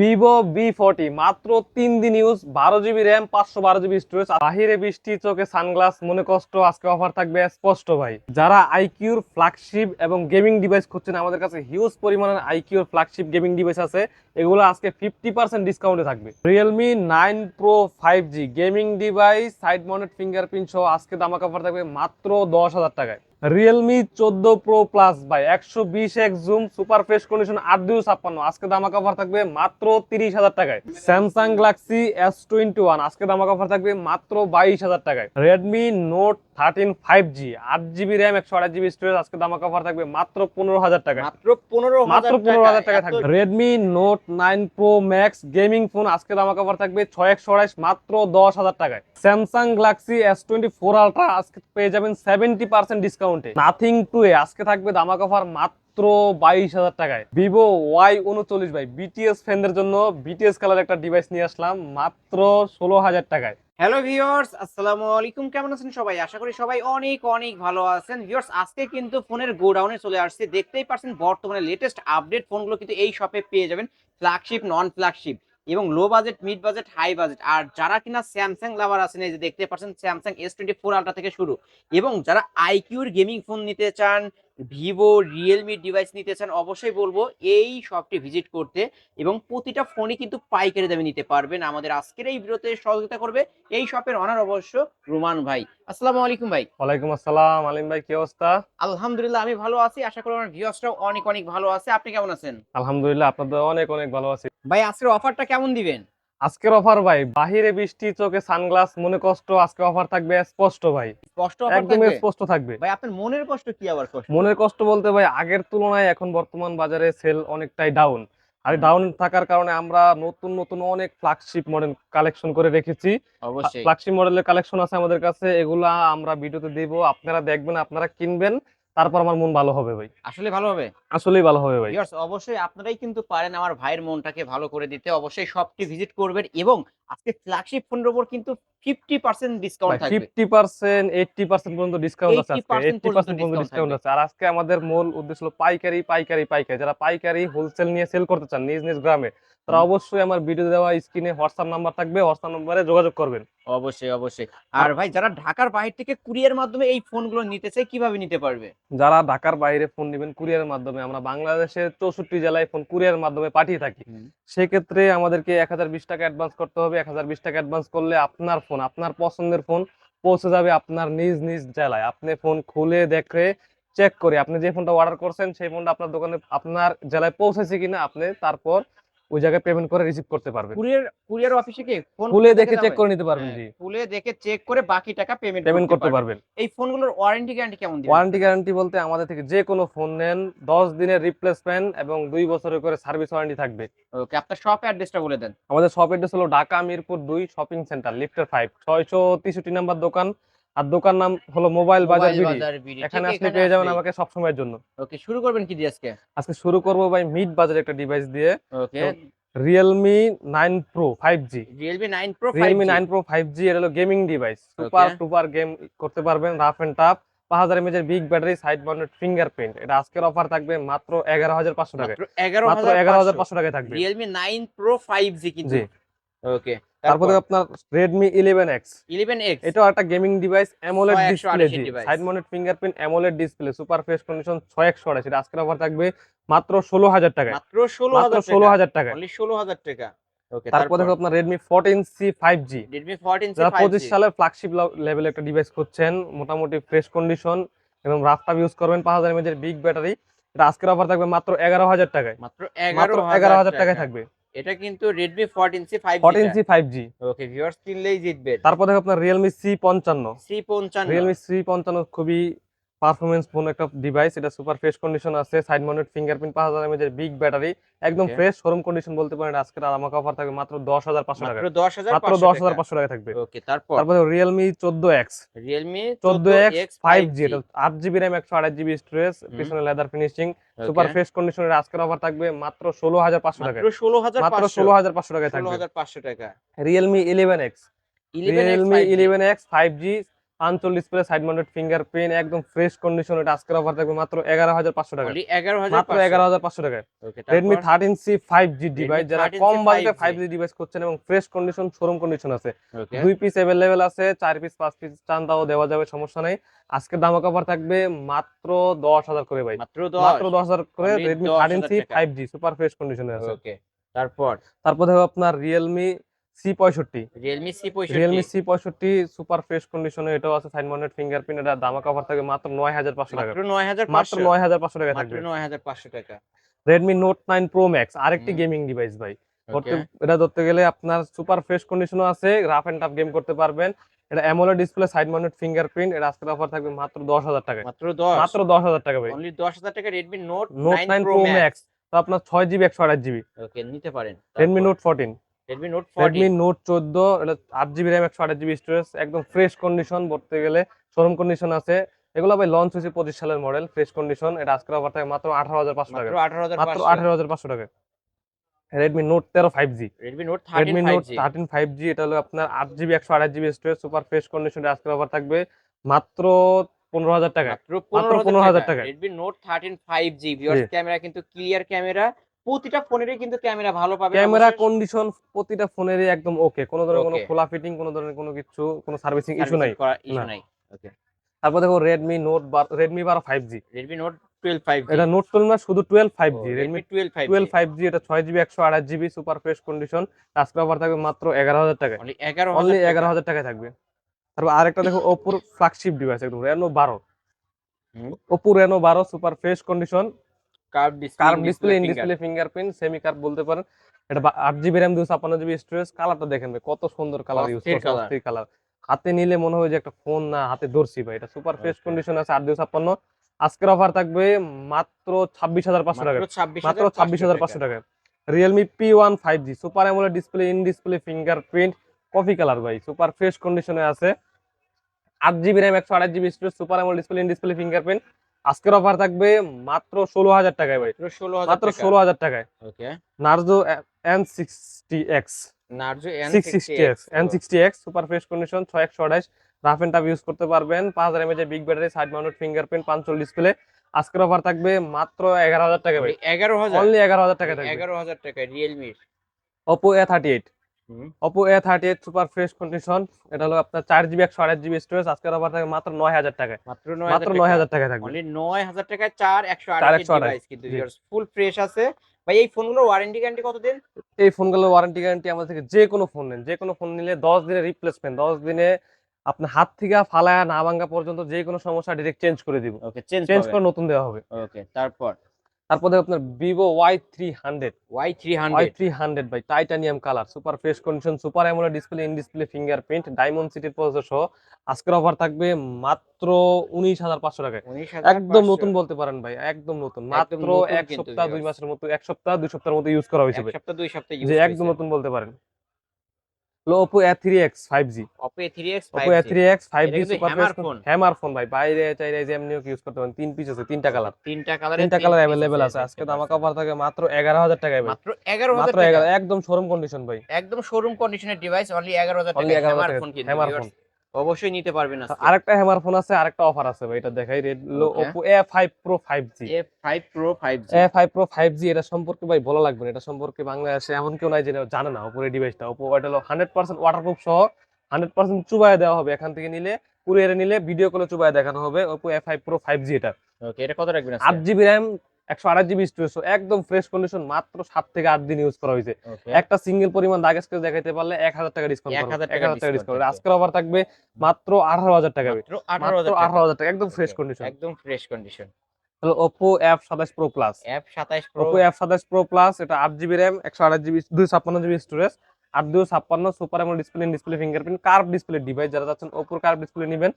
Vivo B forty মাত্র তিন দিন ইউজ বারো জিবি র্যাম পাঁচশো বারো জিবি স্টোরেজ বাহিরে বৃষ্টি, চোখে সানগ্লাস, মনে কষ্ট, আজকে অফার থাকবে স্পষ্ট ভাই। যারা আইকিউর ফ্ল্যাগশিপ এবং গেমিং ডিভাইস খুঁজছেন, আমাদের কাছে হিউজ পরিমাণের আইকিউর ফ্ল্যাগশিপ গেমিং ডিভাইস আছে। এগুলো আজকে ফিফটি পার্সেন্ট ডিসকাউন্টে থাকবে। Realme nine Pro five G gaming device side mounted fingerprint সহ আজকে দামা অফার থাকবে মাত্র দশ হাজার টাকায়। রিয়েলমি চোদ্দ প্রো প্লাস বাই একশো বিশ এক জুম সুপার ফ্রেশ কন্ডিশন আট দুই ছাপ্পান্ন। আজকে দামা কভার থাকবে মাত্র তিরিশ হাজার টাকায়। Samsung Galaxy S twenty one আজকে দামা কভার থাকবে মাত্র বাইশ হাজার টাকায়। Redmi Note thirteen five G আট জিবি র্যাম একশো আট জিবি স্টোরেজ আজকে দামা কভার থাকবে মাত্র পনেরো হাজার টাকায় মাত্র পনেরো মাত্র পনেরো হাজার টাকা থাকবে। Redmi Note nine Pro Max gaming phone আজকে দামা কভার থাকবে ছয় একশো আড়াইশ মাত্র দশ হাজার টাকায়। Samsung Galaxy S twenty four Ultra আজকে পেয়ে যাবেন সেভেন্টি পার্সেন্ট ডিসকাউন্টে নাথিং টু এ আজকে থাকবে দামা কভার মাত্র বাইশ হাজার টাকায়। ভিভো ওয়াই উনচল্লিশ ভাই বিটিএস ফ্যানদের জন্য বিটিএস কালার একটা ডিভাইস নিয়ে আসলাম মাত্র ষোলো হাজার টাকায়। হ্যালো ভিউয়ার্স আসসালামু আলাইকুম কেমন আছেন সবাই? আশা করি সবাই অনেক অনেক ভালো আছেন। ভিউয়ার্স আজকে কিন্তু ফোনের গোডাউনে চলে আসছে। দেখতেই পারছেন বর্তমানে লেটেস্ট আপডেট ফোনগুলো কিন্তু এই শপে পেয়ে যাবেন। ফ্ল্যাগশিপ নন ফ্ল্যাগশিপ এবং low budget mid budget high budget আর যারা কিনা স্যামসাং লাভার আছেন, এই যে দেখতে পাচ্ছেন Samsung S twenty four Ultra থেকে শুরু। এবং যারা আইকিউর গেমিং ফোন নিতে চান ভিভো রিয়েলমি ডিভাইস নিতে চান অবশ্যই বলব এই শপটি ভিজিট করতে এবং প্রতিটা ফোনই কিন্তু পাইকারি দামে নিতে পারবেন। আমাদের আজকের এই ভিডিওতে সহযোগিতা করবে এই শপের অনার অবশ্য রুমান ভাই। আসসালামু আলাইকুম ভাই। ওয়ালাইকুম আসসালাম আলিম ভাই কি অবস্থা? আলহামদুলিল্লাহ আমি ভালো আছি। আশা করি আমার ভিউয়ার্সরাও অনেক অনেক ভালো আছে। আপনি কেমন আছেন? আলহামদুলিল্লাহ আপনাদের অনেক অনেক ভালো আছি। ভাই আজকের অফারটা কেমন দিবেন? আজকের অফার ভাই বাহিরে বৃষ্টি চোখে সানগ্লাস মনে কষ্ট আজকে অফার থাকবে স্পষ্ট ভাই। স্পষ্ট একদম স্পষ্ট থাকবে। ভাই আপনার মনের কষ্ট কি আবার কষ্ট? মনের কষ্ট বলতে ভাই আগের তুলনায় এখন বর্তমান বাজারে সেল অনেকটাই ডাউন আর ডাউন থাকার কারণে আমরা নতুন নতুন অনেক ফ্ল্যাগশিপ মডেল কালেকশন করে রেখেছি। অবশ্যই। ফ্ল্যাগশিপ মডেলের কালেকশন আছে আমাদের কাছে এগুলা আমরা ভিডিওতে দিব আপনারা দেখবেন আপনারা কিনবেন তারপর আমার মন ভালো হবে ভাই। আসলে ভালো হবে? আসলেই ভালো হবে ভাই। অবশ্যই আপনারাই কিন্তু পারেন আমার ভাইয়ের মনটাকে ভালো করে দিতে। অবশ্যই শপটি ভিজিট করবেন এবং আজকে ফ্ল্যাগশিপ ফোনের উপর কিন্তু ফিফটি পার্সেন্ট ডিসকাউন্ট থাকবে। ফিফটি পার্সেন্ট এইটটি পার্সেন্ট পর্যন্ত ডিসকাউন্ট আছে আজকে। 80% এইটটি পার্সেন্ট পর্যন্ত ডিসকাউন্ট আছে। আর আজকে আমাদের মূল উদ্দেশ্য হলো পাইকারি পাইকারি পাইকারি। যারা পাইকারি হোলসেল নিয়ে সেল করতে চান নিজ নিজ গ্রামে তারা অবশ্যই আমার ভিডিও দেওয়া স্ক্রিনে হোয়াটসঅ্যাপ নাম্বার থাকবে। হোয়াটসঅ্যাপ নাম্বারে যোগাযোগ করবেন। অবশ্যই অবশ্যই। আর ভাই যারা ঢাকার বাইরে থেকে কুরিয়ার মাধ্যমে এই ফোনগুলো নিতে চায় কীভাবে নিতে পারবে? যারা ঢাকার বাইরে ফোন নেবেন কুরিয়ারের মাধ্যমে আমরা বাংলাদেশের চৌষট্টি জেলায় ফোন কুরিয়ার মাধ্যমে পাঠিয়ে থাকি। সেক্ষেত্রে আমাদেরকে এক হাজার বিশ টাকা অ্যাডভান্স করতে হবে এক হাজার বিশ টাকা অ্যাডভান্স করলে আপনার ফোন আপনার পছন্দের ফোন পৌঁছে যাবে আপনার নিজ নিজ জেলায়। আপনি ফোন খুলে দেখে চেক করে আপনি যে ফোনটা অর্ডার করছেন সেই ফোনটা আপনার দোকানে আপনার জেলায় পৌঁছেছে কিনা আপনি তারপর ওই জায়গায় পেমেন্ট করে রিসিভ করতে পারবেন। কুরিয়ার কুরিয়ার অফিসে কি ফোন খুলে দেখে চেক করে নিতে পারবেন জি। খুলে দেখে চেক করে বাকি টাকা পেমেন্ট পেমেন্ট করতে পারবেন। এই ফোনগুলোর ওয়ারেন্টি গ্যারান্টি কেমন দিবেন? ওয়ারেন্টি গ্যারান্টি বলতে আমাদের থেকে যে কোনো ফোন নেন দশ দিনের রিপ্লেসমেন্ট এবং দুই বছরের করে সার্ভিস ওয়ারেন্টি থাকবে। ওকে আপনার শপ অ্যাড্রেসটা বলে দেন। আমাদের শপ অ্যাড্রেস হলো ঢাকা মিরপুর দুই শপিং সেন্টার লিফটের ফাইভ ছয়শো তেষট্টি নাম্বার দোকান আর দোকান নাম হলো মোবাইল বাজার বিডি এখানে আসলে পেয়ে যাবেন আমাকে সব সময়ের জন্য। ওকে শুরু করবেন কি দিয়ে আজকে? আজকে শুরু করব ভাই মিড বাজার একটা ডিভাইস দিয়ে। Okay. Nine Pro five G Realme nine Pro Realme nine Pro five G এটা হলো গেমিং ডিভাইস সুপার. টুপার গেম করতে পারবেন রাফ এন্ড টাফ পাঁচ হাজার এমএচ এর big battery side mounted fingerprint এটা আজকের অফার থাকবে মাত্র এগারো হাজার পাঁচশো টাকায়। মাত্র এগারো হাজার পাঁচশো। টাকায় থাকবে। নাইন প্রো ফাইভ জি কিন্তু। জি। ওকে। তারপরে আপনার এক্স ইলেভেন এক্স এটাও একটা gaming device 128 display side mounted fingerprint AMOLED display super fresh condition ছয় একশো সেটা আজকের অফার থাকবে মাত্র ষোলো হাজার টাকায়। মাত্র ষোলো মাত্র হাজার ষোলো অনলি ষোলো হাজার টাকা। তারপরে দেখো আপনার সালের ফ্ল্যাগশিপ লেভেল একটা ডিভাইস করছেন মোটামুটি ফ্রেশ কন্ডিশন এবং রাফটাপ ইউজ করবেন পাঁচ হাজার এমএচ বিগ ব্যাটারি এটা আজকের অফার থাকবে মাত্র এগারো হাজার টাকায়। মাত্র মাত্র এগারো এগারো হাজার টাকায় থাকবে। এটা কিন্তু five fourteen C five G okay viewers কিনলেই জিতবে তারপর দেখো আপনার রিয়েলমি সি পঞ্চান্ন। সি পঞ্চান্ন। রিয়েলমি সি পঞ্চান্ন খুবই পারফরমেন্স ফোন একটা ডিভাইস এটা সুপার ফ্রেশ কন্ডিশন আছে সাইড মাউন্টেড ফিঙ্গারপ্রিন্ট পাঁচ হাজার এমএচ বিগ ব্যাটারি একদম ফ্রেশ শোরুম কন্ডিশন বলতে পারেন আজকের আর আমাকে অফার থাকবে মাত্র দশ হাজার পাঁচশো টাকা মাত্র দশ হাজার পাঁচশো টাকা থাকবে। ওকে তারপর? তারপরে রিয়েলমি চোদ্দ এক্স রিয়েলমি চোদ্দ এক্স ফাইভ জি এটা আট জিবি র্যাম একশো আঠাশ জিবি স্টোরেজ পিছনে লেদার ফিনিশিং সুপার ফ্রেশ কন্ডিশনের আজকের অফার থাকবে মাত্র ষোলো হাজার পাঁচশো টাকা মাত্র ষোলো হাজার মাত্র ষোলো হাজার পাঁচশো ষোলো থাকবে পাঁচশো টাকা। Realme eleven X Realme eleven X five G punch hole display side mounted fingerprint একদম ফ্রেশ কন্ডিশন এটা আজকের অফার থাকবে মাত্র এগারো হাজার পাঁচশো টাকা মাত্র এগারো হাজার পাঁচশো টাকায়। Redmi thirteen C five G device যারা কম বাজেটে ফাইভ জি ডিভাইস করছেন এবং ফ্রেশ কন্ডিশন শোরুম কন্ডিশন আছে। দুই পিস অ্যাভেলেবেল আছে চার পিস পাঁচ পিস চান তাও দেওয়া যাবে সমস্যা নাই। আজকের দাম কভার থাকবে মাত্র দশ হাজার করে ভাই। মাত্র দশ। হাজার করে Redmi thirteen C five G super fresh কন্ডিশনে আছে। তারপর? তারপর দেখো আপনার রিয়েলমি সি পঁয়ষট্টি। রিয়েলমি সি পঁয়ষট্টি। রিয়েলমি সি পঁয়ষট্টি সুপার ফ্রেশ কন্ডিশনে এটাও আছে মাউন্টেড ফিঙ্গারপ্রিন্ট এটা দাম কভার থাকবে মাত্র নয় হাজার পাঁচশো টাকা। মাত্র নয় হাজার মাত্র পাঁচশো নয় হাজার পাঁচশো টাকা থাকবে। নয় হাজার পাঁচশো টাকা। Redmi Note nine Pro Max আরেকটি। গেমিং ডিভাইস ভাই। এটা ধরতে গেলে আপনার সুপার ফ্রেশ কন্ডিশনও আছে রাফ এন্ড টাফ গেম করতে পারবেন। এটা AMOLED display side mounted fingerprint এটা আজকের অফার থাকবে মাত্র দশ হাজার টাকা মাত্র দশ। মাত্র দশ হাজার টাকা ভাই। অনলি দশ হাজার টাকা Redmi Note Note nine Pro Max Max তো আপনার ছয় জিবি একশো আঠাশ জিবি ওকে নিতে পারেন। Redmi Note fourteen Redmi Note Redmi Note চোদ্দ এটা আট জিবি র্যাম একশো আঠাশ জিবি স্টোরেজ একদম ফ্রেশ কন্ডিশন বলতে গেলে শোরুম কন্ডিশন আছে। এগুলো ভাই লঞ্চ হয়েছে পঁচিশ সালের মডেল ফ্রেশ কন্ডিশন এটা আজকের অফার থাকে মাত্র আঠারো হাজার পাঁচশো টাকা। মাত্র আঠারো হাজার পাঁচশো। টাকা। রেডমি নোট তেরো five G Redmi Note Redmi Note thirteen five G এটা হলো আপনার আট জিবি একশো আঠাশ জিবি স্টোরেজ সুপার ফ্রেশ কন্ডিশনে আজকের অফার থাকবে মাত্র পনেরো হাজার টাকা। মাত্র পনেরো হাজার টাকা। Redmi Note thirteen five G viewers জি। ক্যামেরা কিন্তু ক্লিয়ার ক্যামেরা প্রতিটা ফোনেরই কিন্তু ক্যামেরা ভালো পাবে। ক্যামেরা কন্ডিশন প্রতিটা ফোনেরই একদম ওকে কোনো ধরনের কোনো খোলা ফিটিং কোনো ধরনের কোনো কিছু কোনো সার্ভিসিং ইস্যু নাই। ইস্যু। নাই। তারপর দেখো রেডমি নোট রেডমি বারো five G Redmi Note twelve five এটা নোট টুয়েলভ না শুধু twelve five G Redmi Redmi twelve five twelve five G এটা ছয় জিবি একশো আঠাশ GB super fresh condition offer থাকবে মাত্র এগারো হাজার টাকা অনলি এগারো অনলি হাজার এগারো হাজার টাকায় থাকবে। তারপর আরেকটা দেখো ওপোর ফ্ল্যাগশিপ ডিভাইস একদম বারো। হুম। ওপো রেনো বারো super fresh condition curve curve display display in display fingerprint semi curve বলতে পারেন। এটা আট জিবি র্যাম দুশো ছাপ্পান্ন জিবি স্টোরেজ কালারটা দেখেন ভাই কত সুন্দর কালার ইউজ করছে কালার হাতে নিলে মনে হয় যে একটা ফোন না হাতে ধরছি ভাই এটা সুপার ফ্রেশ কন্ডিশন আছে আট দুশো ছাপ্পান্ন। আজকের অফার থাকবে মাত্র ছাব্বিশ হাজার পাঁচশো টাকা। মাত্র ছাব্বিশ হাজার পাঁচশো টাকা। Realme P one five G super AMOLED display in display fingerprint coffee colour ভাই সুপার ফ্রেশ কন্ডিশনে আছে। আট জিবি র্যাম একশো আঠাশ GB storage super AMOLED display in display fingerprint আজকের অফার থাকবে মাত্র ষোলো হাজার টাকায় ভাই। মাত্র ষোলো হাজার টাকায়। Okay. Narzo N sixty X Narzo N sixty X N sixty X super fresh condition ছয় একশো রাফ এন্ড টাফ ইউজ করতে পারবেন। পাঁচ হাজার mAh big battery side mounted fingerprint display আজকের অফার থাকবে মাত্র এগারো হাজার টাকা ভাই। এগারো হাজার। অনলি এগারো হাজার টাকা থাকবে। এগারো হাজার টাকা রিয়েলমির Oppo A thirty eight Oppo A thirty eight super fresh condition এটা হলো আপনার চার জিবি একশো আঠাশ জিবি স্টোরেজ আজকের অফার থাকবে মাত্র নয় হাজার টাকায়। মাত্র নয় মাত্র নয় হাজার টাকায় থাকবে। নয় হাজার টাকায় চার একশো আঠাশ কিন্তু ফুল ফ্রেশ আছে। ভাই এই ফোনগুলোর ওয়ারেন্টি গ্যারান্টি কতদিন? এই ফোনগুলোর ওয়ারেন্টি গ্যারান্টি আমাদের থেকে যে কোনো ফোন নেন যে কোনো ফোন নিলে দশ দিনের রিপ্লেসমেন্ট দশ দিনে আপনার হাত থেকে ফালায়া না ভাঙ্গা পর্যন্ত যে কোনো সমস্যা ডিরেক্ট চেঞ্জ করে দিব। ওকে চেঞ্জ করে নতুন দেওয়া হবে। ওকে তারপর? তারপর আপনার Vivo Y three hundred Y three hundred three hundred by titanium colour super fresh condition super AMOLED display in display fingerprint diamond সিটির প্রসেসর সহ। আজকের অফার থাকবে মাত্র উনিশ হাজার পাঁচশো টাকায়। একদম নতুন বলতে পারেন ভাই একদম নতুন। মাত্র এক সপ্তাহ দুই মাসের মতো এক সপ্তাহ দুই সপ্তাহের মতো ইউজ করা হয়েছে একদম নতুন বলতে পারেন। Oppo A three X five G A three X Oppo A three X five G hammer phone ভাই। বাইরে চাইলে যে এমনিও ইউজ করতে পারেন? তিন পিস আছে তিনটা কালার তিনটা কালার তিনটা কালার অ্যাভেলেবেল আছে। আজকে দামা থাকে মাত্র এগারো হাজার টাকায় মাত্র এগারো হাজার একদম শোরুম কন্ডিশন ভাই। একদম শোরুম কন্ডিশনের ডিভাইস অনলি এগারো হাজার টাকা 11,000 হ্যামার ফোন। অবশ্যই নিতে পারবেন আজকে। আরেকটা হ্যামার ফোন আছে আরেকটা অফার আছে ভাই এটা দেখাই রেডলো A five Pro five G A five Pro five G এটা সম্পর্কে ভাই বলা লাগবে এটা সম্পর্কে বাংলাদেশে এমন কেউ নাই যে জানে না ওপো ডিভাইসটা ওপো এটা হলো হান্ড্রেড পার্সেন্ট ওয়াটারপ্রুফ সহ হান্ড্রেড পার্সেন্ট চুবাই দেওয়া হবে এখান থেকে নিলে কুরিয়ারে নিলে ভিডিও কলে চুবাই দেখানো হবে ফাইভ প্রো ফাইভ জি এটা। ওকে এটা কত রাখবেন আট জিবি র্যাম একশো আঠাশ জিবি স্টোরেজ একদম ফ্রেশ কন্ডিশন মাত্র সাত থেকে আট দিন ইউজ করা হয়েছে। একটা সিঙ্গেল পরিমাণ দাগ স্কেচ দেখাইতে পারলে এক হাজার টাকা ডিসকাউন্ট এক হাজার টাকা ডিসকাউন্ট আজকের অফার থাকবে মাত্র আঠারো হাজার টাকা। আঠারো হাজার আঠারো হাজার টাকা একদম ফ্রেশ কন্ডিশন একদম ফ্রেশ কন্ডিশন হলো প্রো প্লাস অ্যাপ সাতাইশ প্রো ওপো এফ সাতাশ প্রো প্লাস এটা আট জিবি র্যাম একশো আঠাশ জিবি দুই ছাপ্পান্ন জিবি স্টোরেজ আট দুই ছাপ্পান্ন সুপার এমন display display fingerprint curve display device যারা যাচ্ছেন ওপোর কার্ভ ডিসপ্লে নেবেন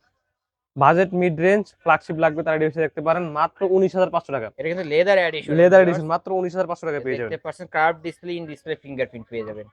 বাজেট মিড রেঞ্জ ফ্ল্যাগশিপ লাগবে তারা ডিভাইসে দেখতে পারেন মাত্র উনিশ হাজার পাঁচশো টাকা। এটা কিন্তু লেদার এডিশন লেদার এডিশন মাত্র উনিশ হাজার পাঁচশো টাকা পেয়ে যাবেন। দেখতে পাচ্ছেন curve display in display fingerprint পেয়ে যাবেন।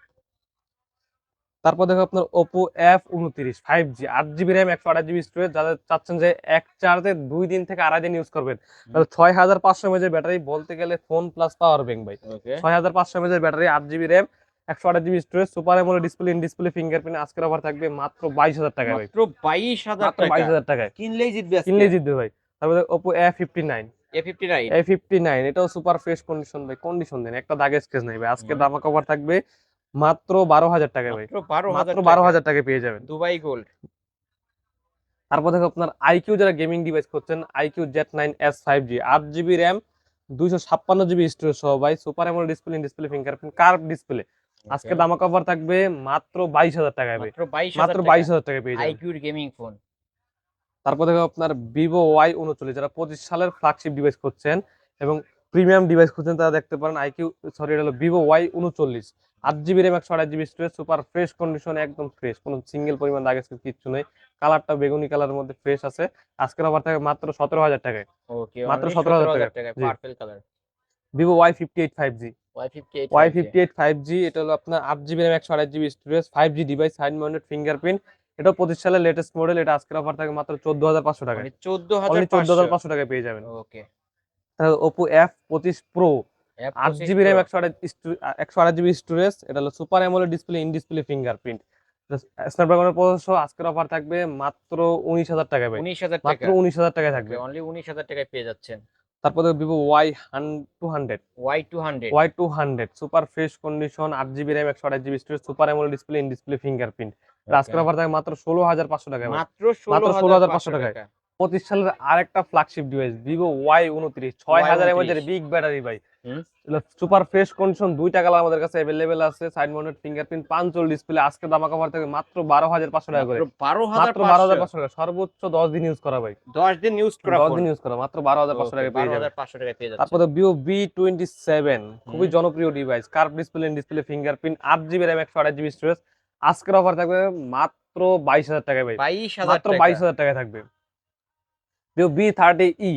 তারপর দেখো আপনার ওপো এফ উনত্রিশ ফাইভ জি আট জিবি র্যাম একশো আঠাশ জিবি স্টোরেজ যাদের চাচ্ছেন যে এক চার্জে দুই দিন থেকে আড়াই দিন ইউজ করবেন তাহলে ছয় হাজার পাঁচশো এমএজের ব্যাটারি বলতে গেলে ফোন প্লাস পাওয়ার ব্যাংক ভাই। ওকে ছয় হাজার পাঁচশো এমএজের ব্যাটারি আট জিবি র্যাম একশো আঠাশ GB storage super AMOLED display in display fingerprint আজকের অফার থাকবে মাত্র বাইশ হাজার টাকা মাত্র বাইশ হাজার বাইশ হাজার টাকায়। কিনলেই জিতবে কিনলে জিতবে ভাই। তারপরে Oppo A fifty nine A fifty nine এটাও সুপার ফ্রেশ কন্ডিশন ভাই কন্ডিশন দেন একটা দাগে স্কেচ নাই ভাই। আজকে দামা কভার থাকবে মাত্র বারো হাজার টাকায় ভাই। মাত্র বারো হাজার টাকায়। পেয়ে যাবেন। দুবাই গোল্ড তারপর দেখো আপনার আইকিউ যারা গেমিং ডিভাইস করছেন iQOO Z nine S five G আট জিবি র্যাম দুইশো ছাপ্পান্ন জিবি স্টোরেজ সহ ভাই। সুপার এমন display display fingerprint curve display আজকে দামা কভার থাকবে মাত্র বাইশ হাজার টাকায় মাত্র বাইশ হাজার টাকায়। পেয়ে যাবেন। আইকিউর গেমিং ফোন তারপর দেখো আপনার ভিভো ওয়াই উনচল্লিশ যারা পঁচিশ সালের ফ্ল্যাগশিপ ডিভাইস করছেন এবং প্রিমিয়াম ডিভাইস খুঁজছেন তারা দেখতে পারেন আইকিউ সরি এটা হলো ভিভো ওয়াই উনচল্লিশ। আট জিবি র্যাম একশো আঠাশ GB storage super fresh condition একদম ফ্রেশ কোনো সিঙ্গেল পরিমাণ দাগ স্কেচ কিচ্ছু নেই। কালারটা বেগুনি কালারের মধ্যে ফ্রেশ আছে। আজকের অফার থাকে মাত্র সতেরো হাজার টাকায়। ওকে মাত্র 17,000 টাকা। টাকা purple colour Vivo Y fifty eight five G Y fifty eight five G এটা হলো আপনার আট জিবি র্যাম একশো আঠাশ GB storage five G device side mounted fingerprint এটা পঁচিশ সালের লেটেস্ট মডেল এটা আজকের অফার থাকে মাত্র চোদ্দ হাজার পাঁচশো চোদ্দ চোদ্দ হাজার পাঁচশো টাকায় পেয়ে যাবেন। ওকে ওপো এফ পঁচিশ প্রো আট জিবি র্যাম একশো একশো জিবি স্টোরেজ এটা হলো super AMOLED display in display fingerprint স্ন্যাপড্রাগনের পঁচিশশো আজকের অফার থাকবে মাত্র উনিশ হাজার টাকায় উনিশ হাজার মাত্র টাকা উনিশ হাজার টাকায় থাকবে। অনলি উনিশ হাজার টাকায় পেয়ে যাচ্ছেন। তারপরে Vivo Y two hundred Y two hundred Y two hundred super fresh condition আট জিবি র্যাম একশো আট GB storage super AMOLED display in display fingerprint আজকের অফার থাকে মাত্র ষোলো হাজার পাঁচশো টাকা মাত্র মাত্র ষোলো হাজার পাঁচশো টাকায়। টাকা পঁচিশ সালের আরেকটা ফ্ল্যাগশিপ ডিভাইস ভিভো ওয়াই উনত্রিশ ছয় হাজার এমএচ এর বিগ ব্যাটারি ভাই। সুপার ফ্রেশ কন্ডিশন দুইটা কালার আমাদের কাছে অ্যাভেলেবেল আছে সাইড মাউন্টেড ফিঙ্গারপ্রিন্ট পাঁচল ডিসপ্লে আজকে দামা কভার থেকে মাত্র বারো হাজার পাঁচশো টাকা করে। বারো হাজার মাত্র বারো হাজার পাঁচশো টাকা সর্বোচ্চ দশ দিন ইউজ করা ভাই। দশ দিন ইউজ করা দশ দিন ইউজ করা মাত্র বারো হাজার পাঁচশো টাকা পেয়ে যাবে পাঁচশো টাকায় পেয়ে তারপরে ভিভো বি টোয়েন্টি সেভেন খুবই জনপ্রিয় device curve display display fingerprint আট জিবি র্যাম একশো আঠাশ জিবি স্টোরেজ আজকের অফার থাকবে মাত্র বাইশ হাজার টাকায় ভাই। বাইশ হাজার মাত্র বাইশ হাজার টাকায় থাকবে। বি থার্টি ই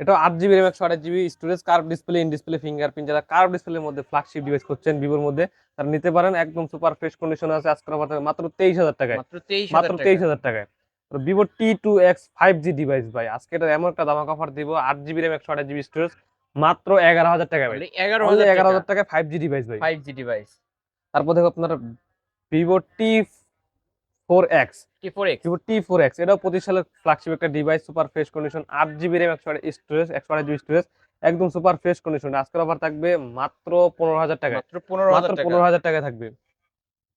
এটা আট জিবি র্যাম একশো আঠাশ GB storage curve display in display fingerprint যারা কার্ভ ডিসপ্লের মধ্যে ফ্ল্যাগশিপ ডিভাইস করছেন ভিভোর মধ্যে তারা নিতে পারেন একদম সুপার ফ্রেশ কন্ডিশন আছে আজকের মাত্র তেইশ হাজার টাকায়। মাত্র তেইশ মাত্র হাজার টাকায়। Vivo T two X five G device ভাই আজকে এটা এমন একটা দামাক অফার দিব আট জিবি র্যাম একশো আঠাশ জিবি স্টোরেজ মাত্র এগারো হাজার টাকা ভাই। এগারো এগারো হাজার টাকায় ফাইভ জি ডিভাইস ভাই। ফাইভ জি ডিভাইস তারপর দেখো আপনার Vivo T four X T four X T four X এটাও পঁচিশ সালের ফ্ল্যাগশিপ একটা ডিভাইস সুপার ফ্রেশ কন্ডিশন আট জিবি র্যাম একশো স্টোরেজ একশো আঠাশ জিবি স্টোরেজ একদম সুপার ফ্রেশ কন্ডিশন আজকের অফার থাকবে মাত্র পনেরো হাজার টাকা মাত্র পনেরো মাত্র হাজার টাকা। পনেরো হাজার টাকা থাকবে।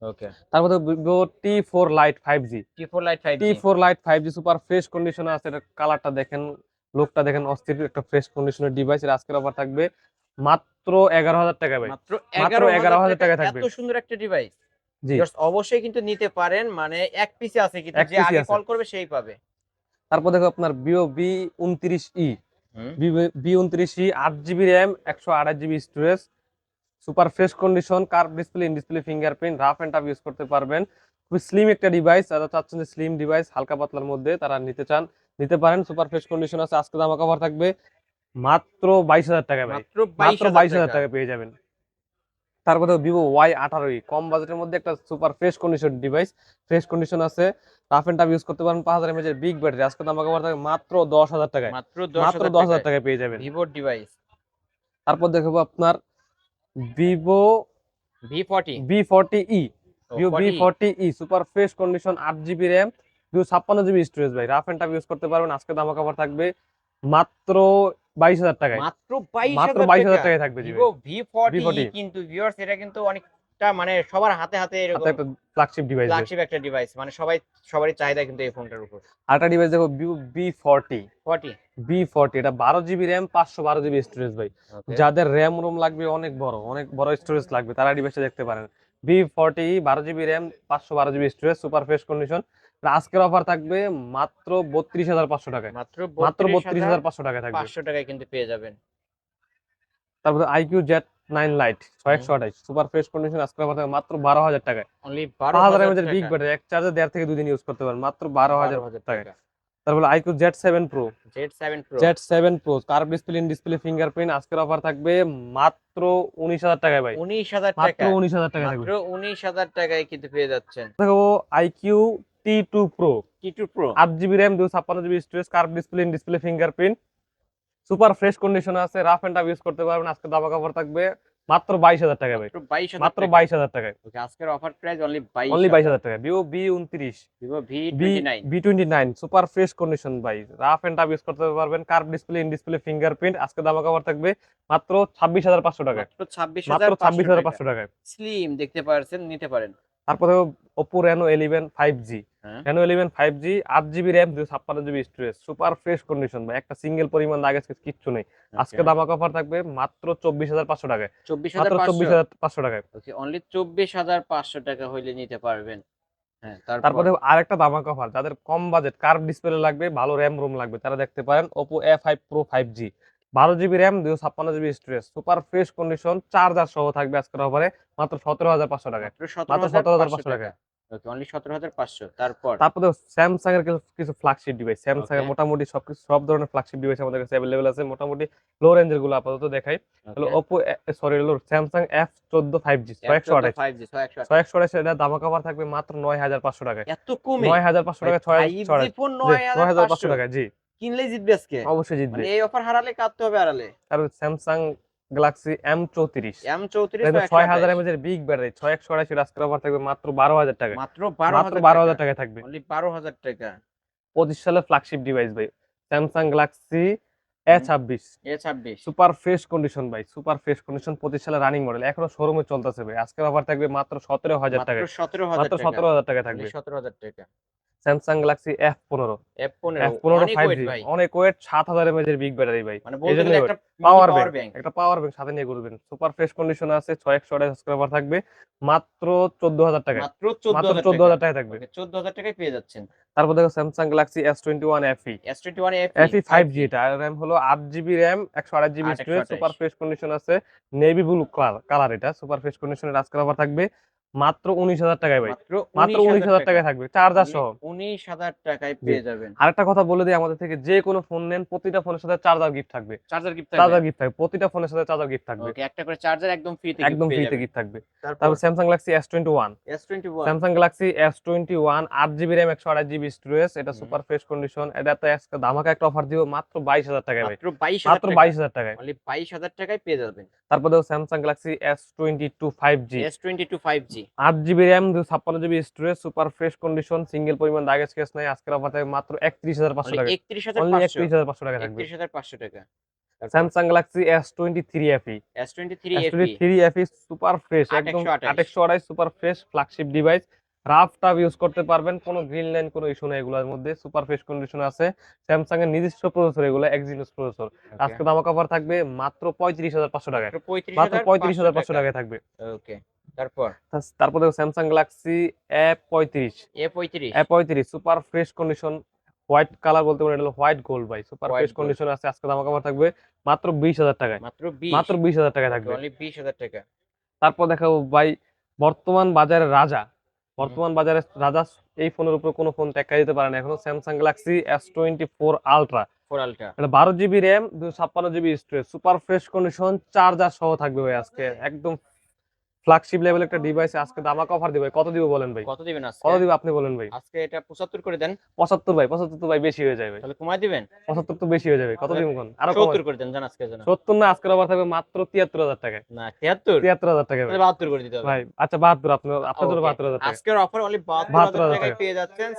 ওকে তারপর Vivo T four lite five G T four lite five T four lite five G super fresh কন্ডিশনে আছে। এটা কালারটা দেখেন লোকটা দেখেন অস্থির একটা ফ্রেশ কন্ডিশনের ডিভাইস এর আজকের অফার থাকবে মাত্র এগারো হাজার টাকা ভাই। মাত্র এগারো হাজার টাকা টাকা থাকবে। এত সুন্দর একটা ডিভাইস অবশ্যই কিন্তু নিতে পারেন মানে এক পিসে আছে কিন্তু যে আগে কল করবে সেই পাবে। তারপর দেখো আপনার বি উনত্রিশ ই বি উনত্রিশ ই আট জিবি র্যাম একশো আঠাশ GB storage super fresh condition curve display in display fingerprint rough and tough use করতে পারবেন। খুবই স্লিম একটা ডিভাইস যারা চাচ্ছেন যে স্লিম ডিভাইস হালকা পাতলার মধ্যে তারা নিতে চান নিতে পারেন। সুপার ফ্রেশ কন্ডিশন আছে আজকে দামা কভার থাকবে। মাত্র বাইশ হাজার টাকা মাত্র বাইশ হাজার টাকা। পেয়ে যাবেন। তারপর ভিভো ওয়াই আঠারো কম বাজেটের মধ্যে একটা super fresh condition device fresh condition আছে। রাফ এন্ড টাফ ইউজ করতে পারেন পাঁচ হাজার এমএচের বিগ ব্যাটারি আজকে দাম থাকে মাত্র দশ হাজার টাকায়। মাত্র মাত্র দশ হাজার টাকায়। পেয়ে যাবেন। ভিভোর ডিভাইস তারপর দেখব আপনার Vivo V forty V forty E Vivo V forty E super fresh condition আট জিবি র্যাম দুশো ছাপ্পান্ন জিবি স্টোরেজ ভাই। রাফ এন্ড টাফ ইউজ করতে পারবেন। আজকে দাম কভার থাকবে মাত্র বাইশ হাজার টাকায়। মাত্র বাইশ মাত্র বাইশ হাজার টাকায় থাকবে ভিভো ভি ফর্টি কিন্তু ভিউয়ার্স এটা কিন্তু অনেকটা মানে সবার হাতে হাতে এরকম একটা ফ্ল্যাগশিপ ডিভাইস ফ্ল্যাগশিপ একটা ডিভাইস মানে সবাই সবারই চাহিদা কিন্তু এই ফোনটার উপর। আরেকটা ডিভাইস দেখো Vivo V forty forty V forty এটা বারো জিবি র্যাম পাঁচশো বারো জিবি স্টোরেজ ভাই। যাদের র্যাম রোম লাগবে অনেক বড় অনেক বড় স্টোরেজ লাগবে তারা ডিভাইসটা দেখতে পারেন। বি ফর্টি বারো জিবি র্যাম পাঁচশো বারো GB storage super fresh condition আজকের অফার থাকবে মাত্র বত্রিশ হাজার পাঁচশো টাকায়। মাত্র মাত্র বত্রিশ হাজার পাঁচশো টাকায় থাকবে। পাঁচশো টাকায় কিন্তু পেয়ে যাবেন। তারপরে আইকিউ জেট নাইন লাইট ছয় একশো আঠাইশ সুপার ফ্রেশ কন্ডিশন আজকের অফার থাকবে মাত্র বারো হাজার টাকায়। অনলি বারো হাজার বিগ ব্যাটারি এক চার্জে দেড় থেকে দুই দিন ইউজ করতে পারেন মাত্র বারো হাজার টাকায় টাকা। তারপরে iQOO Z seven pro Z seven pro Z seven pro curve display in display fingerprint আজকের অফার থাকবে মাত্র উনিশ হাজার টাকায় ভাই। উনিশ হাজার টাকা উনিশ হাজার টাকা মাত্র উনিশ হাজার টাকায় কিন্তু পেয়ে যাচ্ছেন। দেখো iQOO T two pro T two pro আট জিবি র্যাম দুশো ছাপ্পান্ন GB storage curve display display fingerprint super fresh condition আছে রাফ এন্ড টাফ ইউজ করতে পারবেন আজকে দাবা কাপড় থাকবে মাত্র বাইশ হাজার টাকা ভাই। মাত্র বাইশ হাজার টাকায়। আজকের অফার প্রাইস অনলি অনলি বাইশ হাজার টাকা ভিভো বি উনত্রিশ। Vivo V twenty nine super fresh condition ভাই। রাফ এন্ড টাফ ইউজ করতে পারবেন curve display in display fingerprint আজকে দাম কভার থাকবে মাত্র ছাব্বিশ হাজার পাঁচশো মাত্র ছাব্বিশ মাত্র ছাব্বিশ হাজার পাঁচশো টাকায়। স্লিম দেখতে পারছেন নিতে পারেন। তারপরে Oppo Reno eleven five G হ্যাঁ। রেনো ইলেভেন ফাইভ জি আট জিবি র্যাম দুশো ছাপ্পান্ন GB storage super fresh condition ভাই। একটা সিঙ্গেল পরিমাণ আগে কিচ্ছু নেই। আজকে দাম কভার থাকবে মাত্র চব্বিশ হাজার পাঁচশো টাকায়। চব্বিশ হাজার চব্বিশ হাজার পাঁচশো টাকায়। অনলি চব্বিশ হাজার পাঁচশো টাকা হইলে নিতে পারবেন। হ্যাঁ তারপরে আরেকটা দামা কভার যাদের কম বাজেট কার্ভ ডিসপ্লে লাগবে ভালো র্যাম রোম লাগবে তারা দেখতে পারেন Oppo A five pro five G বারো জিবি র্যাম দুশো ছাপ্পান্ন GB storage super fresh condition charger সহ থাকবে আজকের অফারে মাত্র সতেরো হাজার পাঁচশো টাকায়। মাত্র সতেরো হাজার 17,500 পাঁচশো টাকা। ওকে অনলি সতেরো হাজার পাঁচশো। তারপর? তারপরে স্যামসাং এর কিছু কিছু ফ্ল্যাগশিপ ডিভাইস স্যামসাং এর. মোটামুটি সবকিছু সব ধরনের ফ্ল্যাগশিপ ডিভাইস আমাদের কাছে অ্যাভেলেবেল আছে। মোটামুটি লো রেঞ্জেরগুলো আপাতত দেখাই। হলো. ওপো সরি হলো একশো আঠাশ। 5G, 628 ছয় একশো আঠাশ। এটা দামা কভার থাকবে মাত্র নয় হাজার পাঁচশো টাকায়। এত কমে? নয় হাজার পাঁচশো টাকা ছয় 5G ফোন নয় হাজার পাঁচশো। 9500 টাকা জি। কিনলেই জিতবে আজকে? অবশ্যই জিতবে। মানে এই অফার হারালে কাটতে হবে আড়ালে। তারপর স্যামসাং গ্যালাক্সি এম চৌত্রিশ। এম চৌত্রিশ ছয় হাজার এমএচ এর বিগ ব্যাটারি ছয় একশো আঠাশ আজকের অফার থাকবে মাত্র বারো হাজার টাকা। মাত্র বারো হাজার টাকায় থাকবে। বারো হাজার টাকা। পঁচিশ সালের ফ্ল্যাগশিপ ডিভাইস ভাই। স্যামসাং গ্যালাক্সি এ ছাব্বিশ। এ ছাব্বিশ। সুপার ফ্রেশ কন্ডিশন ভাই সুপার ফ্রেশ কন্ডিশন পঁচিশ সালের রানিং মডেল এখনও শোরুমে চলতেছে ভাই। আজকের অফার থাকবে মাত্র সতেরো হাজার টাকায়। সতেরো হাজার সতেরো হাজার টাকা থাকবে। সতেরো হাজার টাকা। স্যামসাং গ্যালাক্সি এফ পনেরো। এফ পনেরো। এফ ফাইভ জি অনেক ওয়েট সাত হাজার এর বিগ ব্যাটারি ভাই। মানে পাওয়ার পাওয়ার ব্যাংক একটা পাওয়ার ব্যাংক সাথে নিয়ে ঘুরবেন। সুপার ফ্রেশ কন্ডিশন আছে ছয় একশো সাবস্ক্রাইবার থাকবে। মাত্র চোদ্দ হাজার টাকায়। মাত্র চোদ্দ হাজার টাকায়। থাকবে। চোদ্দ হাজার টাকায় পেয়ে যাচ্ছেন। তারপর দেখো Samsung Galaxy S twenty one FE S twenty one F five G এটা। র্যাম হলো আট জিবি র্যাম একশো আঠাশ। জিবি সুপার ফ্রেশ কন্ডিশন আছে নেভি ব্লু কালার এটা। সুপার ফ্রেশ কন্ডিশনের অফার থাকবে। মাত্র উনিশ হাজার টাকায় ভাই। মাত্র উনিশ হাজার টাকায় থাকবে চার্জার সহ। উনিশ হাজার টাকায় পেয়ে যাবেন। আরেকটা কথা বলে দিই আমাদের থেকে যে কোনো ফোন নেন প্রতিটা ফোনের সাথে চার্জার গিফট থাকবে। চার্জার গিফট চার্জার গিফট থাকবে প্রতিটা ফোনের সাথে চার্জার গিফট থাকবে। একটা করে চার্জার একদম ফ্রিতে একদম ফ্রিতে গিফট থাকবে। তারপর? Samsung Galaxy S twenty one S twenty one Samsung Galaxy S twenty one আট জিবি র্যাম একশো আঠাশ জিবি স্টোরেজ এটা সুপার ফ্রেশ কন্ডিশন এটা তো আজকে ধামাকা একটা অফার দিব মাত্র বাইশ হাজার টাকায় মাত্র বাইশ মাত্র হাজার বাইশ হাজার টাকায়। বাইশ হাজার টাকায় পেয়ে যাবেন। তারপর দেখো Samsung Galaxy S twenty two five G S twenty two five G আট জিবি র্যাম ছাপ্পান্ন GB storage super fresh condition single পরিমাণ নাই আজকের অফার থাকবে মাত্র একত্রিশ হাজার পাঁচশো টাকা। একত্রিশ হাজার পাঁচশো। টাকা থাকবে। একত্রিশ হাজার পাঁচশো টাকা। Samsung Galaxy S twenty three FE S twenty three S twenty three FE super fresh একদম একশো আঠাশ। আট একশো আড়াই super fresh flagship device rough tough use করতে পারবেন কোনো গ্রিন লাইন কোনো ইস্যু নেই এগুলোর মধ্যে। সুপার ফ্রেশ কন্ডিশন আছে। স্যামসাং এর নিজস্ব প্রসেসর এগুলো এক্সিনোস প্রসেসর আজকে দাম কভার থাকবে মাত্র পঁয়ত্রিশ হাজার পাঁচশো টাকায়। মাত্র পঁয়ত্রিশ হাজার পাঁচশো টাকায় থাকবে। ওকে তারপর? তারপর দেখো স্যামসাং গ্যালাক্সি এ পঁয়ত্রিশ। এ পঁয়ত্রিশ। এ পঁয়ত্রিশ super fresh condition white colour বলতে পারেন এটা হলো হোয়াইট গোল্ড ভাই। সুপার ফ্রেশ কন্ডিশন আছে আজকে দাম কভার থাকবে মাত্র বিশ হাজার টাকায়। মাত্র মাত্র বিশ হাজার টাকায় থাকবে। বিশ হাজার টাকা। তারপর দেখাবো ভাই বর্তমান বাজারে রাজা। বর্তমান বাজারে রাজা এই ফোনের উপর কোনো ফোন টেক্কা দিতে পারে না। এখনও Samsung Galaxy S twenty four ultra four ultra বারো জিবি র্যাম দুশো ছাপ্পান্ন GB storage super fresh condition charger সহ থাকবে ভাই আজকে। একদম ফ্ল্যাগশিপ লেভেল একটা ডিভাইস আজকে দামাক অফার দিবে। কত দিব বলেন ভাই? কত দিবেন আজকে? কত দিবে আপনি বলেন ভাই? আজকে এটা পঁচাত্তর করে দেন। পঁচাত্তর ভাই পঁচাত্তর তো ভাই বেশি হয়ে ভাই তাহলে কমাই দিবেন? পঁচাত্তর তো বেশি হয়ে যাবে। কত দিব কোন আরও কম সত্তর করে দেন জান আজকে জন্য। সত্তর না আজকের অফার থাকবে মাত্র তিয়াত্তর হাজার টাকায়। না তিয়াত্তর? তিয়াত্তর হাজার টাকা তাহলে বাহাত্তর করে দিতে হবে। ভাই আচ্ছা বাহাত্তর আপনার আপনার জন্য Okay. বাহাত্তর হাজার টাকা আজকের অফার অনলি 72,000 টাকায় টাকা। পেয়ে যাচ্ছেন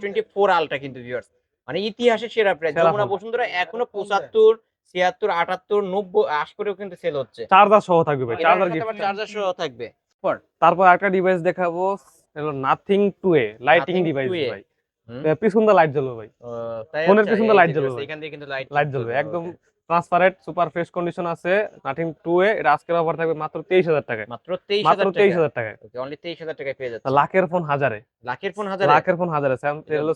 টোয়েন্টি ফোর আলট্রা কিন্তু ভিউয়ার্স মানে ইতিহাসের সেরা প্রাইস যমুনা বসুন্ধরা এখনও পঁচাত্তর ছিয়াত্তর আটাত্তর নব্বই আশ করেও কিন্তু সেল হচ্ছে। চার্জার সহ থাকবে ভাই চার্জার চার্জার সহ থাকবে। তারপর একটা ডিভাইস দেখাবো হলো Nothing two A lighting device ভাই। পিছন দা লাইট জ্বলবে ভাই। ফোনের পিছন দা লাইট জ্বলবে এখান থেকে কিন্তু লাইট লাইট জ্বলবে একদম ট্রান্সপারেন্ট সুপার ফ্রেশ কন্ডিশন আছে নাথিং টু এ এটা আজকের অফার থাকবে মাত্র তেইশ হাজার টাকায়। মাত্র তেইশ মাত্র তেইশ টাকা হাজার টাকায়। অনলি তেইশ হাজার টাকায় পেয়ে যাচ্ছে। লাখের ফোন হাজারে। লাখের ফোন হাজার? লাখের ফোন হাজারে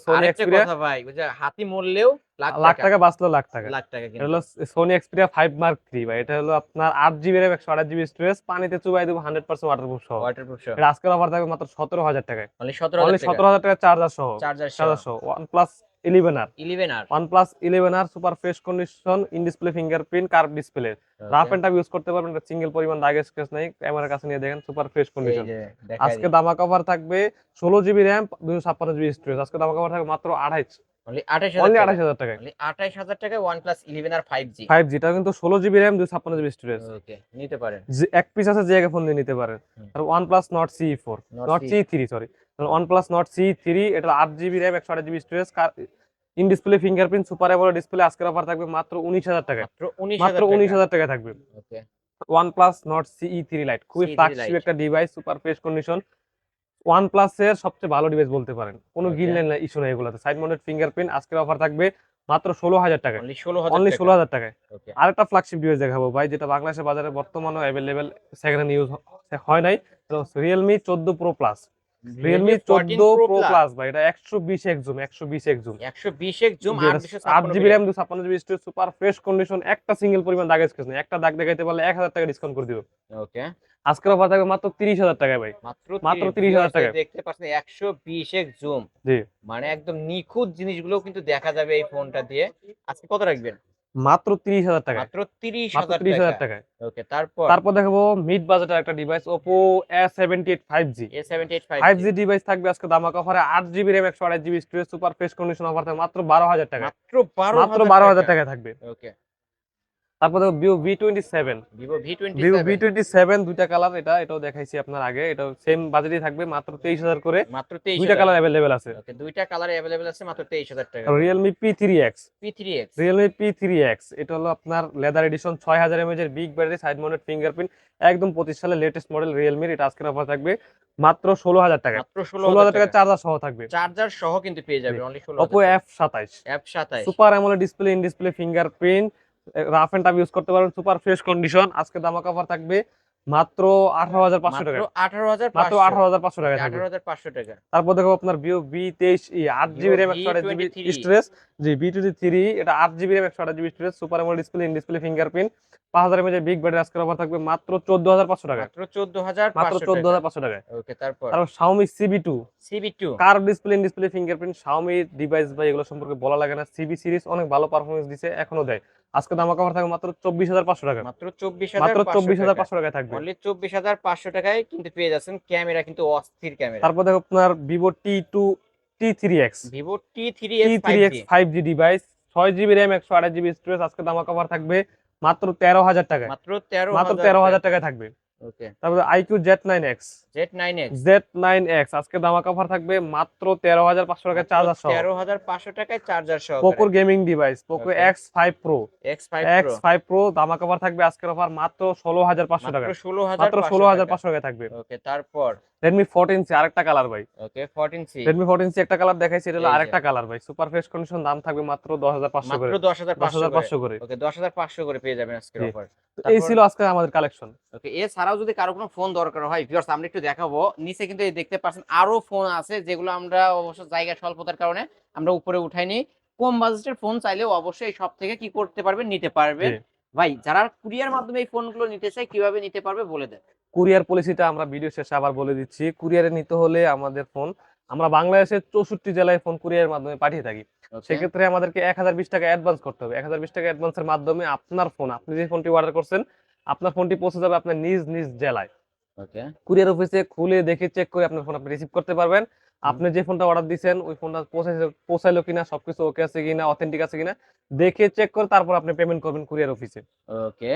সোনি এক্সপিরিয়া ভাই হাতি মরলেও লাখ টাকা। বাঁচলো লাখ টাকা। লাখ টাকা এটা হলো Sony Xperia five mark three ভাই এটা হলো আপনার আট জিবি র্যাম একশো আঠাশ জিবি স্টোরেজ পানিতে চুবাই দেবো হান্ড্রেড পার্সেন্ট ওয়াটারপ্রুফ সহ। ওয়াটারপ্রুফ সহ। এটা আজকের অফার থাকবে মাত্র সতেরো হাজার টাকায়। অনলি সতেরো অনলি হাজার টাকা চার্জার সহ। চার্জার সহ। OnePlus eleven R. Eleven R. OnePlus eleven R super fresh condition in display fingerprint curve display. Rough and use করতে পারবেন সিঙ্গেল পরিমাণ দাগ স্ক্র্যাচ নাই ক্যামেরার কাছে নিয়ে দেখেন সুপার ফ্রেশ কন্ডিশন। আজকে দামা কভার থাকবে ষোলো জিবি র্যাম দুশো ছাপ্পান্ন জিবি স্টোরেজ আজকে দামা কভার থাকবে মাত্র এক পিস আছে যে ফোন দিয়ে নিতে পারেন। আর OnePlus Nord C four Nord C three sorry OnePlus Nord C three এটা আট জিবি র্যাম একশো আট GB storage in display fingerprint super AMOLED display আজকের অফার থাকবে মাত্র উনিশ হাজার টাকায়। মাত্র উনিশ হাজার টাকায়। থাকবে। OnePlus Nord CE three lite খুবই CE3 ফ্ল্যাগশিপ একটা ডিভাইস সুপার ফ্রেশ কন্ডিশন ওয়ান প্লাসের সবচেয়ে ভালো ডিভাইস বলতে পারেন। কোনো. গিল লাইন ইস্যু নেই এগুলোতে। সাইড মাউন্টেড ফিঙ্গারপ্রিন্ট আজকের অফার থাকবে মাত্র ষোলো হাজার টাকায়। অনলি ষোলো হাজার টাকায়। ওকে। আরেকটা ফ্ল্যাগশিপ ডিভাইস দেখাবো ভাই যেটা বাংলাদেশের বাজারে বর্তমানে অ্যাভেলেবেল সেকেন্ড হ্যান্ড ইউজ হয় নাই। রিয়েলমি চোদ্দ প্রো প্লাস রিয়েলমি চোদ্দ প্রো প্লাস ভাই এটা একশো বিশ এক জুম একশো বিশ এক জুম একশো বিশ এক জুম আট জিবি র্যাম দু ছাপ্পান্ন GB storage super fresh condition একটা সিঙ্গেল পরিমাণ দাগ স্কেচ নেই। একটা দাগ দেখাইতে পারলে এক হাজার টাকা ডিসকাউন্ট করে দিব। ওকে আজকের অফার থাকবে মাত্র তিরিশ হাজার টাকায় ভাই। মাত্র মাত্র 30,000 30,000 টাকায়। দেখতে পাচ্ছেন একশো বিশ এক জুম জি। মানে একদম নিখুঁত জিনিসগুলো কিন্তু দেখা যাবে এই ফোনটা দিয়ে। আজকে কত রাখবেন? মাত্র তিরিশ হাজার টাকা মাত্র তিরিশ হাজার টাকা টাকায়। ওকে তারপর? তারপর দেখাবো মিড বাজেটের একটা device Oppo A seventy eight five G A seventy eight five G device থাকবে আজকে দামাক অফারে আট জিবি র্যাম একশো আঠাশ GB storage super fresh condition offer থাকবে মাত্র বারো হাজার টাকা মাত্র বারো হাজার টাকা থাকবে। ওকে তারপর দেখো Vivo V twenty seven Vivo V twenty Vivo V twenty seven দুইটা কালার এটা এটাও দেখাইছি আপনার আগে। এটা সেম বাজেটই থাকবে মাত্র তেইশ হাজার করে। মাত্র তেইশ দুইটা কালার অ্যাভেলেবেল আছে। দুইটা কালার অ্যাভেলেবল আছে মাত্র তেইশ হাজার টাকা। Realme P three X P three X Realme P three X এটা হলো আপনার লেদার এডিশন ছয় হাজার এমএজ এর big battery side mounted fingerprint একদম পঁচিশ সালের লেটেস্ট মডেল রিয়েলমির এটা আজকের অফার থাকবে। মাত্র ষোলো হাজার টাকা। মাত্র ষোলো ষোলো হাজার টাকা। চার্জার সহ থাকবে। চার্জার সহ কিন্তু পেয়ে যাবে অনলি ষোলো ওপো এফ সাতাইশ। অ্যাপ সাতাইশ। Super AMOLED display in display fingerprint rough and tough use করতে পারেন সুপার ফ্রেশ কন্ডিশন আজকে দামা কাপড় থাকবে মাত্র আঠারো হাজার পাঁচশো টাকা। আঠারো হাজার মাত্র আঠারো হাজার পাঁচশো টাকা আঠারো হাজার পাঁচশো টাকা। তারপর দেখো আপনার ভিও বি তেইশ আট জিবি র্যাম একশো আঠাশ GB V23 storage G B two three এটা আট জিবি র্যাম একশো আঠাশ GB storage super AMOLED display in display fingerprint পাঁচ হাজার এমএজ বিগ ব্যাটারি আজকের অফার থাকবে মাত্র চোদ্দ হাজার পাঁচশো টাকা মাত্র চোদ্দ হাজার মাত্র চোদ্দ হাজার পাঁচশো টাকায়। ওকে তারপর? তারপর Xiaomi CB two CB two কার display display fingerprint Xiaomi device বা এগুলো সম্পর্কে বলা লাগে না। সিবি সিরিজ অনেক ভালো পারফরমেন্স দিছে এখনও দেয়। আজকে দাম অফার থাকবে মাত্র চব্বিশ হাজার পাঁচশো টাকা মাত্র চব্বিশ মাত্র চব্বিশ হাজার পাঁচশো টাকায় থাকবে। অনলি চব্বিশ হাজার পাঁচশো টাকায় কিন্তু পেয়ে যাচ্ছেন ক্যামেরা কিন্তু অস্থির ক্যামেরা। তারপর দেখো আপনার Vivo T two T three X Vivo T three X five G device ছয় জিবি র্যাম একশো আঠাশ জিবি স্টোরেজ আজকে দাম কভার থাকবে মাত্র তেরো হাজার টাকায়। মাত্র তেরো মাত্র তেরো হাজার টাকায় থাকবে। ওকে। তারপরে iQOO Z nine X Z nine X Z nine X আজকে কভার থাকবে মাত্র তেরো হাজার পাঁচশো চার্জার সহ। তেরো হাজার পাঁচশো টাকায় চার্জার সহ পোকোর gaming device Poco X five Pro X five X five Pro cover থাকবে আজকের অফার মাত্র ষোলো হাজার পাঁচশো টাকা ষোলো হাজার মাত্র ষোলো হাজার পাঁচশো টাকায় থাকবে। ওকে তারপর? রেডমি ফোরটিন সি আরেকটা কালার ভাই। Okay fourteen C Redmi fourteen C একটা কালার দেখাইছি এটা হলো আরেকটা কালার ভাই। সুপার ফ্রেশ কন্ডিশন দাম থাকবে মাত্র দশ হাজার পাঁচশো করে। দশ হাজার পাঁচশো করে। ওকে দশ হাজার পাঁচশো করে পেয়ে যাবেন আজকের অফার। এই ছিল আজকে আমাদের কালেকশন ওকে এছাড়াও যদি কারও কোনো ফোন দরকার হয় ভিউয়ার্স আমরা একটু দেখাবো। নিচে কিন্তু এই দেখতে পাচ্ছেন আরও ফোন আছে যেগুলো আমরা অবশ্য জায়গা স্বল্পতার কারণে আমরা উপরে উঠাইনি। কম বাজেটের ফোন চাইলেও অবশ্যই সব থেকে কি করতে পারবেন নিতে পারবেন ভাই যারা কুরিয়ার মাধ্যমে এই ফোনগুলো নিতে চায় কীভাবে নিতে পারবে বলে দেন। কুরিয়ার পলিসিটা আমরা ভিডিও শেষে আবার বলে দিচ্ছি। কুরিয়ারে নিতে হলে আমাদের ফোন আমরা বাংলাদেশের চৌষট্টি জেলায় ফোন কুরিয়ার মাধ্যমে পাঠিয়ে থাকি। সেক্ষেত্রে আমাদেরকে এক হাজার বিশ টাকা অ্যাডভান্স করতে হবে। এক হাজার বিশ টাকা অ্যাডভান্সের মাধ্যমে আপনার ফোন আপনি যে ফোনটি অর্ডার করছেন আপনার ফোনটি পৌঁছে যাবে আপনার নিজ নিজ জেলায়। ওকে। কুরিয়ার অফিসে খুলে দেখে চেক করে আপনার ফোন আপনি রিসিভ করতে পারবেন। আপনি যে ফোনটা অর্ডার দিয়েছেন ওই ফোনটা পৌঁছাইলো কিনা সবকিছু ওকে আছে কিনা অথেন্টিক আছে কিনা দেখে চেক করে তারপর আপনি পেমেন্ট করবেন কুরিয়ার অফিসে। ওকে।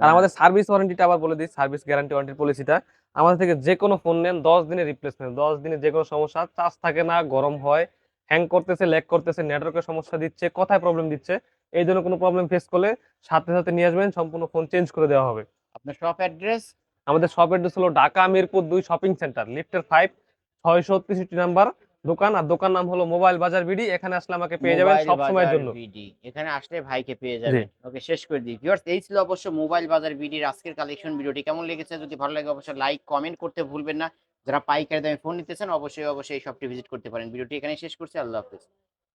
আর আমাদের সার্ভিস ওয়ারেন্টিটা আবার বলে দিই সার্ভিস গ্যারান্টি ওয়ারেন্টি পলিসিটা আমাদের থেকে যে কোনো ফোন নেন দশ দিনের রিপ্লেসমেন্ট দশ দিনে যে কোনো সমস্যা চার্জ থাকে না গরম হয় হ্যাং করতেছে ল্যাগ করতেছে নেটওয়ার্কের সমস্যা দিচ্ছে কোথায় প্রবলেম দিচ্ছে এই জন্য কোনো প্রবলেম ফেস করলে সাথে সাথে নিয়ে আসবেন সম্পূর্ণ ফোন চেঞ্জ করে দেওয়া হবে। আপনার শপ অ্যাড্রেস আমাদের শপ অ্যাড্রেস হলো ঢাকা মিরপুর দুই শপিং সেন্টার লিফটের ফাইভ ছয়শো তেষট্টি নাম্বার দোকান। আর দোকান নাম হলো মোবাইল বাজার বিডি এখানে আসলে আমাকে পেয়ে যাবেন সব সময়ের জন্য। এখানে আসলে ভাইকে পেয়ে যাবেন। ওকে শেষ করে দিই। ভিউয়ার্স এই ছিল অবশ্য মোবাইল বাজার বিডির আজকের কালেকশন ভিডিওটি কেমন লেগেছে যদি ভালো লাগে অবশ্যই লাইক কমেন্ট করতে ভুলবেন না। যারা পাইকারি দামে ফোন নিতেছেন অবশ্যই অবশ্যই এই শপটি ভিজিট করতে পারেন। ভিডিওটি এখানে শেষ করছি। আল্লাহ হাফেজ।